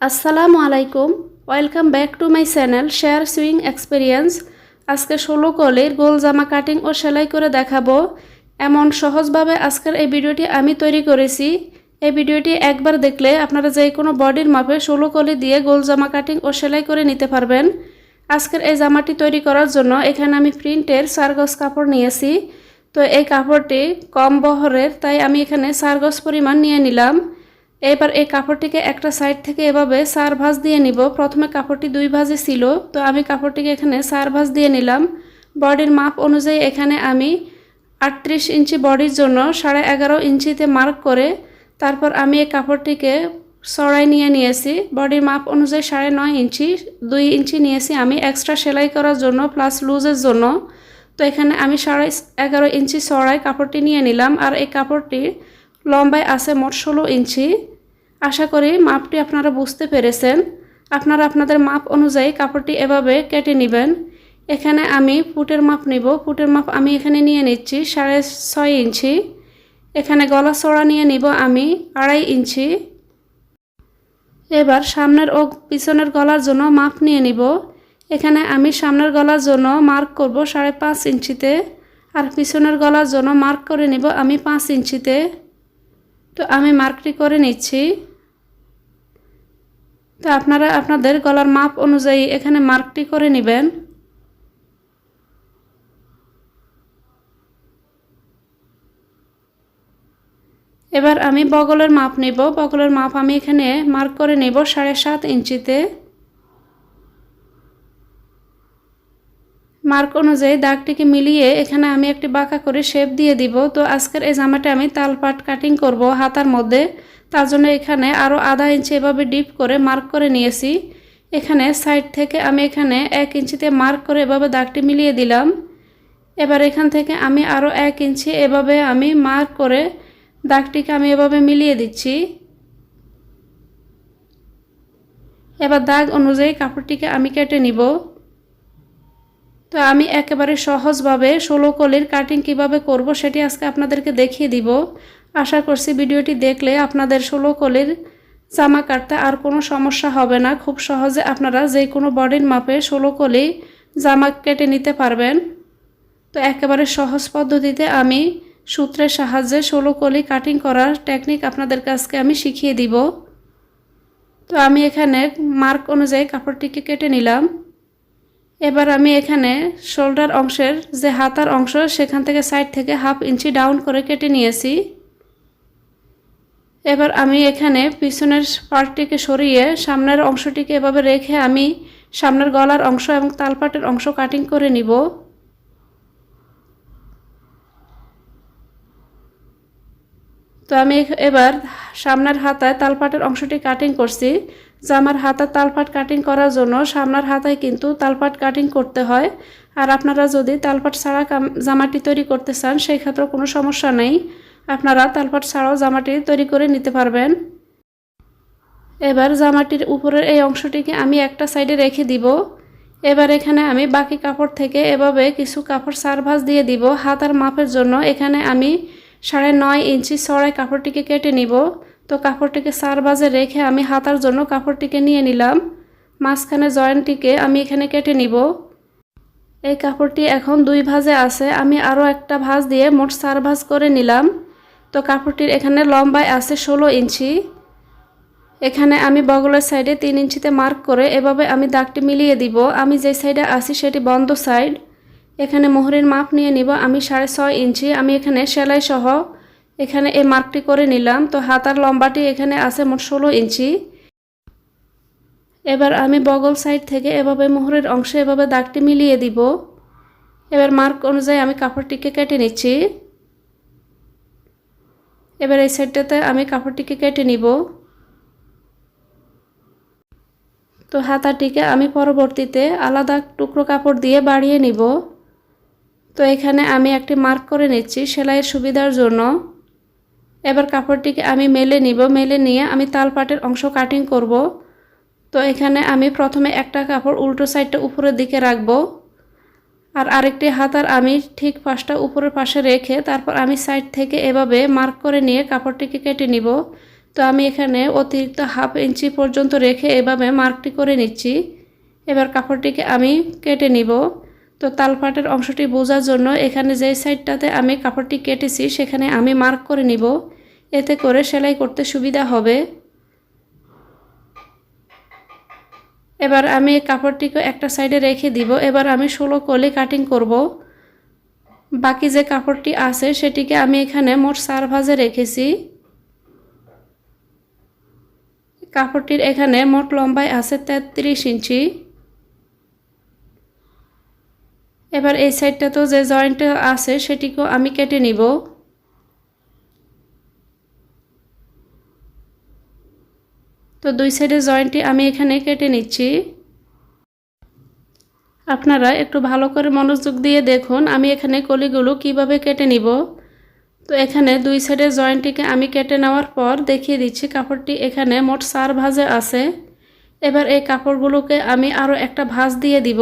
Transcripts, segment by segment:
আসসালামু আলাইকুম। Welcome back to my channel share swing experience আজকে ষোলো কলির গোল জামা কাটিং ও সেলাই করে দেখাবো। এমন সহজভাবে আজকের এই ভিডিওটি আমি তৈরি করেছি। এই ভিডিওটি একবার দেখলে আপনারা যে কোনো বডির মাপে ষোলো কলি দিয়ে গোল জামা কাটিং ও সেলাই করে নিতে পারবেন। আজকের এই জামাটি তৈরি করার জন্য এখানে আমি প্রিন্টের চার গজ কাপড় নিয়েছি। তো এই কাপড়টি কম বহরের, তাই আমি এখানে সারগস পরিমাণ নিয়ে নিলাম। এবার এই কাপড়টিকে একটা সাইড থেকে এভাবে চার ভাঁজ দিয়ে নিব। প্রথমে কাপড়টি দুই ভাঁজে ছিল, তো আমি কাপড়টিকে এখানে চার ভাঁজ দিয়ে নিলাম। বডির মাপ অনুযায়ী এখানে আমি আটত্রিশ ইঞ্চি বডির জন্য সাড়ে এগারো ইঞ্চিতে মার্ক করে তারপর আমি এই কাপড়টিকে সরাই নিয়ে নিয়েছি। বডির মাপ অনুযায়ী সাড়ে নয় ইঞ্চি, দুই ইঞ্চি নিয়েছি আমি এক্সট্রা সেলাই করার জন্য প্লাস লুজের জন্য। তো এখানে আমি সাড়ে এগারো ইঞ্চি সরাই কাপড়টি নিয়ে নিলাম আর এই কাপড়টি লম্বায় আছে মোট ষোলো ইঞ্চি। আশা করি মাপটি আপনারা বুঝতে পেরেছেন। আপনারা আপনাদের মাপ অনুযায়ী কাপড়টি এভাবে কেটে নেবেন। এখানে আমি ফুটের মাপ নিব। ফুটের মাপ আমি এখানে নিয়ে নিচ্ছি সাড়ে ছয় ইঞ্চি। এখানে গলা চড়া নিয়ে নিব আমি আড়াই ইঞ্চি। এবার সামনের ও পিছনের গলার জন্য মাপ নিয়ে নিব। এখানে আমি সামনের গলার জন্য মার্ক করব সাড়ে পাঁচ ইঞ্চিতে। আর পিছনের গলার জন্য মার্ক করে নিব আমি পাঁচ ইঞ্চিতে। তো আমি মার্কটি করে নিচ্ছি। তো আপনারা, আপনাদের গলার মাপ অনুযায়ী এখানে মার্কটি করে নেবেন। এবার আমি বগলের মাপ নেব। বগলের মাপ আমি এখানে মার্ক করে নেব সাড়ে সাত ইঞ্চিতে। মার্ক অনুযায়ী দাগটিকে মিলিয়ে এখানে আমি একটি বাঁকা করে শেপ দিয়ে দিব। তো আজকের এই জামাটা আমি তালপাট কাটিং করব হাতার মধ্যে। তার জন্য এখানে আরও আধা ইঞ্চি এভাবে ডিপ করে মার্ক করে নিয়েছি। এখানে সাইড থেকে আমি এখানে এক ইঞ্চিতে মার্ক করে এভাবে দাগটি মিলিয়ে দিলাম। এবার এখান থেকে আমি আরও এক ইঞ্চি এভাবে আমি মার্ক করে দাগটিকে আমি এভাবে মিলিয়ে দিচ্ছি। এবার দাগ অনুযায়ী কাপড়টিকে আমি কেটে নিব। তো আমি একেবারে সহজভাবে ষোলো কলির কাটিং কীভাবে করব সেটি আজকে আপনাদেরকে দেখিয়ে দিব। আশা করছি ভিডিওটি দেখলে আপনাদের ষোলো কলির জামা কাটতে আর কোনো সমস্যা হবে না। খুব সহজে আপনারা যে কোনো বডির মাপে ষোলো কলি জামা কেটে নিতে পারবেন। তো একেবারে সহজ পদ্ধতিতে আমি সূত্রের সাহায্যে ষোলো কলি কাটিং করার টেকনিক আপনাদের কাছকে আমি শিখিয়ে দিব। তো আমি এখানে মার্ক অনুযায়ী কাপড়টিকে কেটে নিলাম। এবার আমি এখানে শোল্ডার অংশের যে হাতার অংশ, সেখান থেকে সাইড থেকে হাফ ইঞ্চি ডাউন করে কেটে নিয়েছি। এবার আমি এখানে পিছনের পার্টটিকে সরিয়ে সামনের অংশটিকে এভাবে রেখে আমি সামনের গলার অংশ এবং তালপাটের অংশ কাটিং করে নিব। তো আমি এবার সামনের হাতায় তালপাটের অংশটি কাটিং করছি। জামার হাতার তালপাট কাটিং করার জন্য সামনার হাতায় কিন্তু তালপাট কাটিং করতে হয়। আর আপনারা যদি তালপাট ছাড়া জামাটি তৈরি করতে চান, সেই ক্ষেত্রে কোনো সমস্যা নেই। আপনারা তালপাট ছাড়াও জামাটি তৈরি করে নিতে পারবেন। এবার জামাটির উপরের এই অংশটিকে আমি একটা সাইডে রেখে দিব। এবার এখানে আমি বাকি কাপড় থেকে এভাবে কিছু কাপড় সারভাস দিয়ে দিব। হাতার মাপের জন্য এখানে আমি সাড়ে নয় ইঞ্চি ছড়াই কাপড়টিকে কেটে নিব। তো কাপড়টিকে সার বাজে রেখে আমি হাতার জন্য কাপড়টিকে নিয়ে নিলাম। মাঝখানে জয়েন্টটিকে আমি এখানে কেটে নিব। এই কাপড়টি এখন দুই ভাজে আছে। আমি আরও একটা ভাঁজ দিয়ে মোট চার ভাঁজ করে নিলাম। তো কাপড়টির এখানে লম্বায় আছে ষোলো ইঞ্চি। এখানে আমি বগলের সাইডে তিন ইঞ্চিতে মার্ক করে এভাবে আমি দাগটি মিলিয়ে দিব। আমি যে সাইডে আছি সেটি বন্ধ সাইড। এখানে মোহরের মাপ নিয়ে নিব। আমি সাড়ে ছয় ইঞ্চি। আমি এখানে সেলাই সহ এখানে এই মার্কটি করে নিলাম। তো হাতার লম্বাটি এখানে আছে মোট ষোলো ইঞ্চি। এবার আমি বগল সাইড থেকে এভাবে মোহরের অংশে এভাবে দাগটি মিলিয়ে দিব। এবার মার্ক অনুযায়ী আমি কাপড়টিকে কেটে নিচ্ছি। এবার এই সাইডটাতে আমি কাপড়টিকে কেটে নিব। তো হাতাটিকে আমি পরবর্তীতে আলাদা টুকরো কাপড় দিয়ে বাড়িয়ে নিব। তো এখানে আমি একটি মার্ক করে নিচ্ছি সেলাইয়ের সুবিধার জন্য। এবার কাপড়টিকে আমি মেলে নিব, মেলে নিয়ে আমি তালপাটের অংশ কাটিং করব। তো এখানে আমি প্রথমে একটা কাপড় উল্টো সাইডটা উপরের দিকে রাখব। আর আরেকটি হাতার আমি ঠিক পাশটা উপরের পাশে রেখে তারপর আমি সাইড থেকে এভাবে মার্ক করে নিয়ে কাপড়টিকে কেটে নিব। তো আমি এখানে অতিরিক্ত হাফ ইঞ্চি পর্যন্ত রেখে এভাবে মার্কটি করে নিচ্ছি। এবার কাপড়টিকে আমি কেটে নিব। তো তালপাটের অংশটি বোঝার জন্য এখানে যে সাইডটাতে আমি কাপড়টি কেটেছি, সেখানে আমি মার্ক করে নিব। এতে করে সেলাই করতে সুবিধা হবে। এবার আমি কাপড়টিকে একটা সাইডে রেখে দিব। এবার আমি ষোলো কলি কাটিং করব। বাকি যে কাপড়টি আছে, সেটিকে আমি এখানে মোট চার ভাজে রেখেছি। কাপড়টির এখানে মোট লম্বায় আছে তেত্রিশ ইঞ্চি। এবার এই সাইডটা তো যে জয়েন্ট আছে সেটিকেও আমি কেটে নিব। তো দুই সাইডের জয়েন্টটি আমি এখানে কেটে নিচ্ছি। আপনারা একটু ভালো করে মনোযোগ দিয়ে দেখুন আমি এখানে কলিগুলো কীভাবে কেটে নিব। তো এখানে দুই সাইডের জয়েন্টটিকে আমি কেটে নেওয়ার পর দেখিয়ে দিচ্ছি কাপড়টি এখানে মোট চার ভাজে আছে। এবার এই কাপড়গুলোকে আমি আরও একটা ভাঁজ দিয়ে দিব।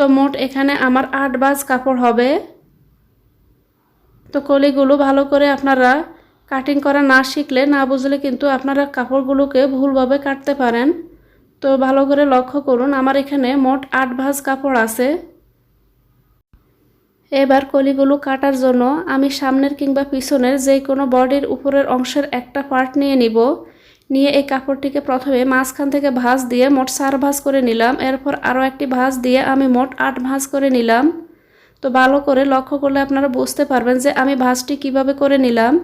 তো মোট এখানে আমার আট বাজ কাপড় হবে। তো কলিগুলো ভালো করে আপনারা কাটিং করা না শিখলে না বুঝলে কিন্তু আপনারা কাপড়গুলোকে ভুলভাবে কাটতে পারেন। তো ভালো করে লক্ষ্য করুন, আমার এখানে মোট আট ভাঁজ কাপড় আছে। এবার কলিগুলো কাটার জন্য আমি সামনের কিংবা পিছনের যে কোনো বডির উপরের অংশের একটা পার্ট নিয়ে নিব। নিয়ে এই কাপড়টিকে প্রথমে মাঝখান থেকে ভাঁজ দিয়ে মোট চার ভাঁজ করে নিলাম। এরপর আরও একটি ভাঁজ দিয়ে আমি মোট আট ভাঁজ করে নিলাম। তো ভালো করে লক্ষ্য করলে আপনারা বুঝতে পারবেন যে আমি ভাঁজটি কীভাবে করে নিলাম।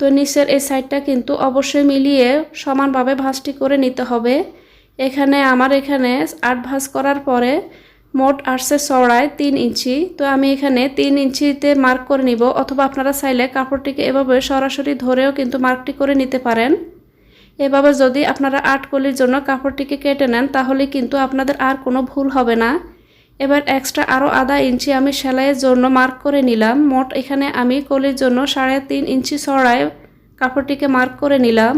তো নিচের এই সাইডটা কিন্তু অবশ্যই মিলিয়ে সমানভাবে ভাঁজটি করে নিতে হবে। এখানে আমার এখানে আট ভাঁজ করার পরে মোট আসছে চড়ায় তিন ইঞ্চি। তো আমি এখানে তিন ইঞ্চিতে মার্ক করে নিব, অথবা আপনারা চাইলে কাপড়টিকে এভাবে সরাসরি ধরেও কিন্তু মার্কটি করে নিতে পারেন। এভাবে যদি আপনারা আট কলির জন্য কাপড়টিকে কেটে নেন, তাহলে কিন্তু আপনাদের আর কোনো ভুল হবে না। এবার এক্সট্রা আরও আধা ইঞ্চি আমি সেলাইয়ের জন্য মার্ক করে নিলাম। মোট এখানে আমি কলির জন্য সাড়ে তিন ইঞ্চি ছড়ায় কাপড়টিকে মার্ক করে নিলাম।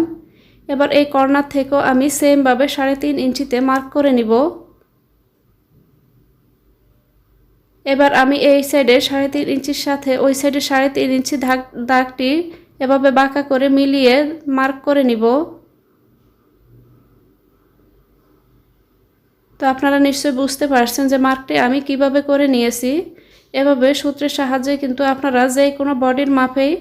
এবার এই কর্নার থেকেও আমি সেমভাবে সাড়ে তিন ইঞ্চিতে মার্ক করে নিব। এবার আমি এই সাইডে সাড়ে তিন ইঞ্চির সাথে ওই সাইডে সাড়ে তিন ইঞ্চি দাগ দাগটি এভাবে বাঁকা করে মিলিয়ে মার্ক করে নিব। তো আপনারা নিশ্চয়ই বুঝতে পারছেন যে মার্কটি আমি কীভাবে করে নিয়েছি। এভাবে সূত্রের সাহায্যে কিন্তু আপনারা যে কোনো বডির মাপেই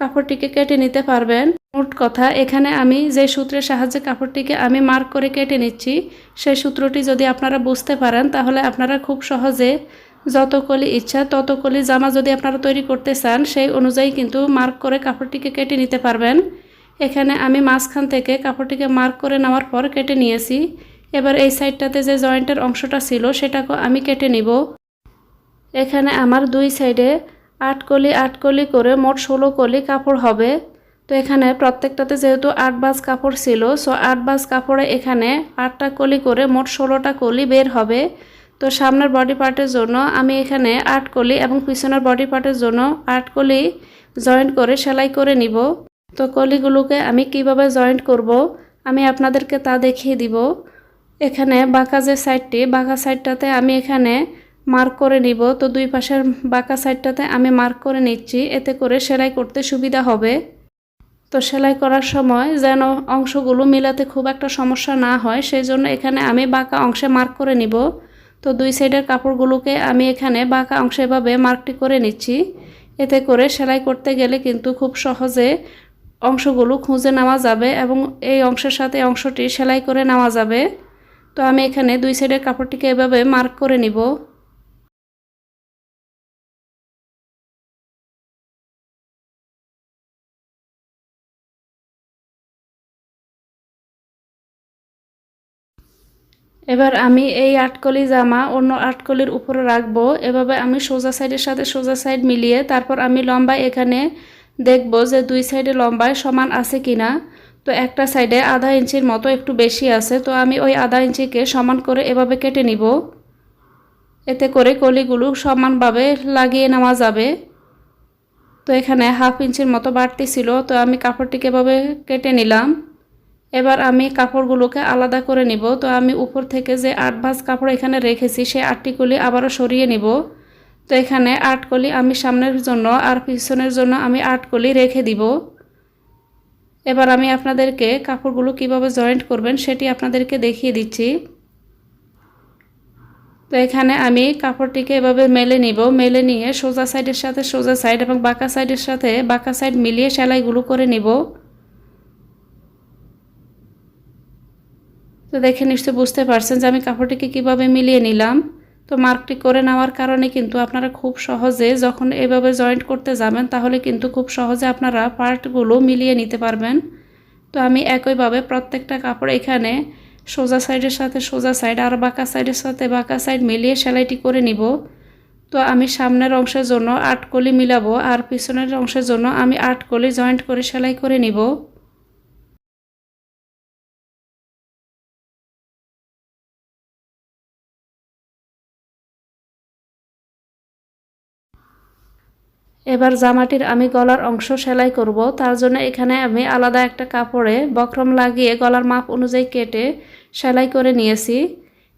কাপড়টিকে কেটে নিতে পারবেন। মোট কথা, এখানে আমি যে সূত্রের সাহায্যে কাপড়টিকে আমি মার্ক করে কেটে নিচ্ছি, সেই সূত্রটি যদি আপনারা বুঝতে পারেন, তাহলে আপনারা খুব সহজে যত কলি ইচ্ছা, তত কলি জামা যদি আপনারা তৈরি করতে চান, সেই অনুযায়ী কিন্তু মার্ক করে কাপড়টিকে কেটে নিতে পারবেন। এখানে আমি মাঝখান থেকে কাপড়টিকে মার্ক করে নেওয়ার পর কেটে নিয়েছি। এবার এই সাইডটাতে যে জয়েন্টের অংশটা ছিল, সেটাকে আমি কেটে নিব। এখানে আমার দুই সাইডে আট কলি আট কলি করে মোট ষোলো কলি কাপড় হবে। তো এখানে প্রত্যেকটাতে যেহেতু আট বাজ কাপড় ছিল, সো আট বাজ কাপড়ে এখানে আটটা কলি করে মোট ষোলোটা কলি বের হবে। তো সামনের বডি পার্টের জন্য আমি এখানে আট কলি এবং পিছনের বডি পার্টের জন্য আট কলি জয়েন্ট করে সেলাই করে নিব। তো কলিগুলোকে আমি কীভাবে জয়েন্ট করব, আমি আপনাদেরকে তা দেখিয়ে দিব। এখানে বাঁকা যে সাইডটি, বাঁকা সাইডটাতে আমি এখানে মার্ক করে নিব। তো দুই পাশের বাঁকা সাইডটাতে আমি মার্ক করে নিচ্ছি। এতে করে সেলাই করতে সুবিধা হবে। তো সেলাই করার সময় যেন অংশগুলো মিলাতে খুব একটা সমস্যা না হয় সেই জন্য এখানে আমি বাঁকা অংশে মার্ক করে নিব। তো দুই সাইডের কাপড়গুলোকে আমি এখানে বাঁকা অংশে এভাবে মার্কটি করে নিচ্ছি। এতে করে সেলাই করতে গেলে কিন্তু খুব সহজে অংশগুলো খুঁজে নেওয়া যাবে এবং এই অংশের সাথে অংশটি সেলাই করে নেওয়া যাবে। তো আমি এখানে দুই সাইডের কাপড়টিকে এভাবে মার্ক করে নিব। এবার আমি এই আটকলি জামা অন্য আটকলির উপরে রাখব। এভাবে আমি সোজা সাইডের সাথে সোজা সাইড মিলিয়ে তারপর আমি লম্বায় এখানে দেখব যে দুই সাইডে লম্বায় সমান আছে কিনা। তো একটা সাইডে আধা ইঞ্চির মতো একটু বেশি আছে, তো আমি ওই আধা ইঞ্চিকে সমান করে এভাবে কেটে নিব। এতে করে কলিগুলো সমানভাবে লাগিয়ে নেওয়া যাবে। তো এখানে হাফ ইঞ্চির মতো বাড়তি ছিল, তো আমি কাপড়টিকে এভাবে কেটে নিলাম। এবার আমি কাপড়গুলোকে আলাদা করে নিব, তো আমি উপর থেকে যে আট ভাঁজ কাপড় এখানে রেখেছি সেই আটটি কলি আবারও সরিয়ে নিব। তো এখানে আট কলি আমি সামনের জন্য আর পিছনের জন্য আমি আট কলি রেখে দিব। এবার আমি আপনাদেরকে কাপড়গুলো কীভাবে জয়েন্ট করবেন সেটি আপনাদেরকে দেখিয়ে দিচ্ছি। তো এখানে আমি কাপড়টিকে এভাবে মেলে নিব। মেলে নিয়ে সোজা সাইডের সাথে সোজা সাইড এবং বাঁকা সাইডের সাথে বাঁকা সাইড মিলিয়ে সেলাইগুলো করে নিব। তো দেখে নিশ্চয়ই বুঝতে পারছেন যে আমি কাপড়টিকে কীভাবে মিলিয়ে নিলাম। তো মার্কটি করে নেওয়ার কারণে কিন্তু আপনারা খুব সহজে যখন এভাবে জয়েন্ট করতে যাবেন, তাহলে কিন্তু খুব সহজে আপনারা পার্টগুলো মিলিয়ে নিতে পারবেন। তো আমি একইভাবে প্রত্যেকটা কাপড় এখানে সোজা সাইডের সাথে সোজা সাইড আর বাঁকা সাইডের সাথে বাঁকা সাইড মিলিয়ে সেলাইটি করে নিব। তো আমি সামনের অংশের জন্য আট কলি মিলাবো আর পিছনের অংশের জন্য আমি আট কলি জয়েন্ট করে সেলাই করে নিব। এবার জামাটির আমি গলার অংশ সেলাই করব, তার জন্য এখানে আমি আলাদা একটা কাপড়ে বক্রম লাগিয়ে গলার মাপ অনুযায়ী কেটে সেলাই করে নিয়েছি।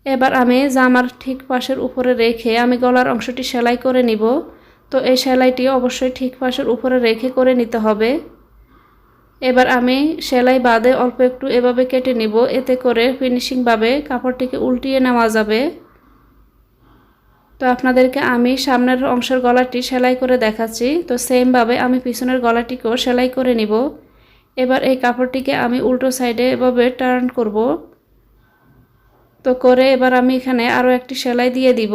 এবার আমি জামার ঠিক পাশের উপরে রেখে আমি গলার অংশটি সেলাই করে নিব। তো এই সেলাইটি অবশ্যই ঠিক পাশের উপরে রেখে করে নিতে হবে। এবার আমি সেলাই বাদে অল্প একটু এভাবে কেটে নিব, এতে করে ফিনিশিংভাবে কাপড়টিকে উল্টিয়ে নেওয়া যাবে। তো আপনাদেরকে আমি সামনের অংশের গলাটি সেলাই করে দেখাচ্ছি। তো সেমভাবে আমি পিছনের গলাটিকেও সেলাই করে নিব। এবার এই কাপড়টিকে আমি উল্টো সাইডে এভাবে টার্ন করব। তো করে এবার আমি এখানে আরও একটি সেলাই দিয়ে দিব।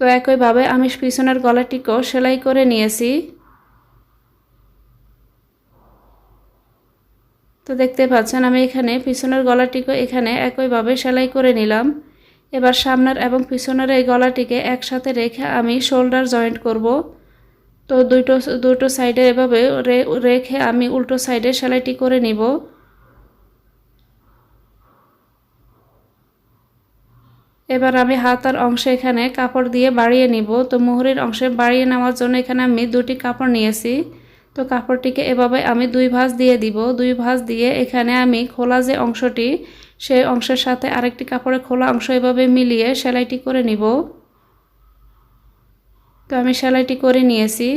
তো একইভাবে আমি পিছনের গলাটিকেও সেলাই করে নিয়েছি। তো দেখতে পাচ্ছেন, আমি এখানে পিছনের গলাটিকে এখানে একইভাবে সেলাই করে নিলাম। এবার সামনের এবং পিছনের এই গলাটিকে একসাথে রেখে আমি শোল্ডার জয়েন্ট করব। তো দুটো দুটো সাইডে এভাবে রেখে আমি উল্টো সাইডে সেলাইটি করে নিব। এবার আমি হাতার অংশে এখানে কাপড় দিয়ে বাড়িয়ে নিব। তো মুহুরির অংশে বাড়িয়ে নেওয়ার জন্য এখানে আমি দুটি কাপড় নিয়েছি। তো কাপড়টিকে এভাবে আমি দুই ভাঁজ দিয়ে দিব। দুই ভাঁজ দিয়ে এখানে আমি খোলা যে অংশটি, সেই অংশের সাথে আরেকটি কাপড়ে খোলা অংশ এভাবে মিলিয়ে সেলাইটি করে নিব। তো আমি সেলাইটি করে নিয়েছি।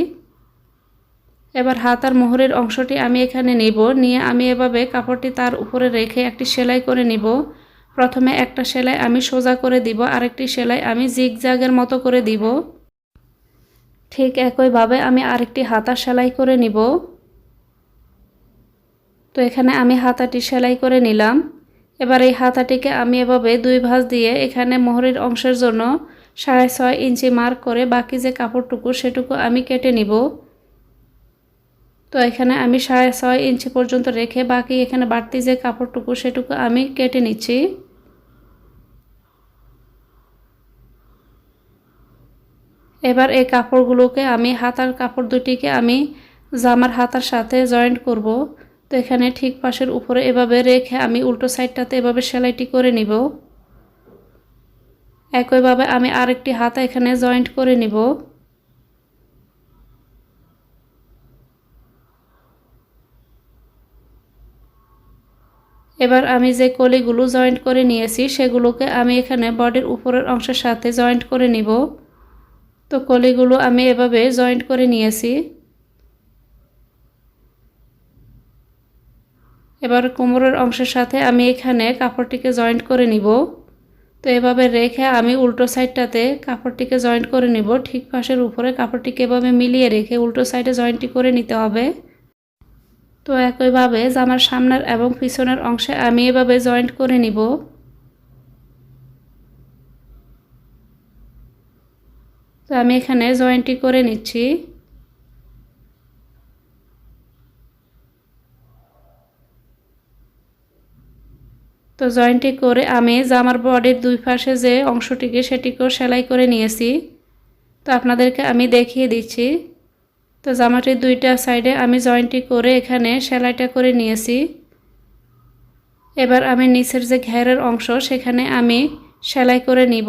এবার হাত আর মোহরের অংশটি আমি এখানে নিব। নিয়ে আমি এভাবে কাপড়টি তার উপরে রেখে একটি সেলাই করে নিব। প্রথমে একটা সেলাই আমি সোজা করে দিব, আরেকটি সেলাই আমি জিগজাগের মতো করে দিব। ঠিক একইভাবে আমি আরেকটি হাতা সেলাই করে নিব। তো এখানে আমি হাতাটি সেলাই করে নিলাম। এবার এই হাতাটিকে আমি এভাবে দুই ভাঁজ দিয়ে এখানে মোহরের অংশের জন্য সাড়ে ছয় ইঞ্চি মার্ক করে বাকি যে কাপড়টুকু সেটুকু আমি কেটে নিব। তো এখানে আমি সাড়ে ছয় ইঞ্চি পর্যন্ত রেখে বাকি এখানে বাড়তি যে কাপড়টুকু সেটুকু আমি কেটে নিচ্ছি। এবার এই কাপড়গুলোকে আমি হাতার কাপড় দুটিকে আমি জামার হাতার সাথে জয়েন্ট করব। তো এখানে ঠিক পাশের উপরে এভাবে রেখে আমি উল্টো সাইডটাতে এভাবে সেলাইটি করে নিব। একইভাবে আমি আরেকটি হাতা এখানে জয়েন্ট করে নিব। এবার আমি যে কলিগুলো জয়েন্ট করে নিয়েছি, সেগুলোকে আমি এখানে বডির উপরের অংশের সাথে জয়েন্ট করে নিব। তো কলিগুলো আমি এভাবে জয়েন্ট করে নিয়েছি। এবার কোমরের অংশের সাথে আমি এখানে কাপড়টিকে জয়েন্ট করে নিব। তো এভাবে রেখে আমি উল্টো সাইডটাতে কাপড়টিকে জয়েন্ট করে নিব। ঠিক পাশের উপরে কাপড়টিকে এভাবে মিলিয়ে রেখে উল্টো সাইডে জয়েন্টটি করে নিতে হবে। তো একইভাবে জামার সামনের এবং পিছনের অংশে আমি এভাবে জয়েন্ট করে নিব। তো আমি এখানে জয়েন্টটি করে নিচ্ছি। তো জয়েন্টটি করে আমি জামার বডির দুই পাশে যে অংশটিকে সেটিকেও সেলাই করে নিয়েছি। তো আপনাদেরকে আমি দেখিয়ে দিচ্ছি। তো জামাটির দুইটা সাইডে আমি জয়েন্টটি করে এখানে সেলাইটা করে নিয়েছি। এবার আমি নিচের যে ঘেরের অংশ সেখানে আমি সেলাই করে নিব।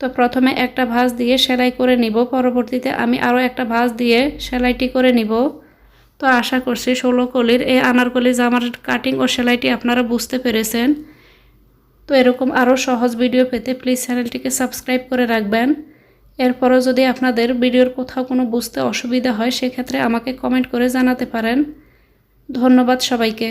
তো প্রথমে একটা ভাঁজ দিয়ে সেলাই করে নিব, পরবর্তীতে আমি আরও একটা ভাঁজ দিয়ে সেলাইটি করে নিব। তো আশা করছি ষোলো কলির এই আনারকলি জামার কাটিং ও সেলাইটি আপনারা বুঝতে পেরেছেন। তো এরকম আরও সহজ ভিডিও পেতে প্লিজ চ্যানেলটিকে সাবস্ক্রাইব করে রাখবেন। এরপরও যদি আপনাদের ভিডিওর কোথাও কোনো বুঝতে অসুবিধা হয়, সেক্ষেত্রে আমাকে কমেন্ট করে জানাতে পারেন। ধন্যবাদ সবাইকে।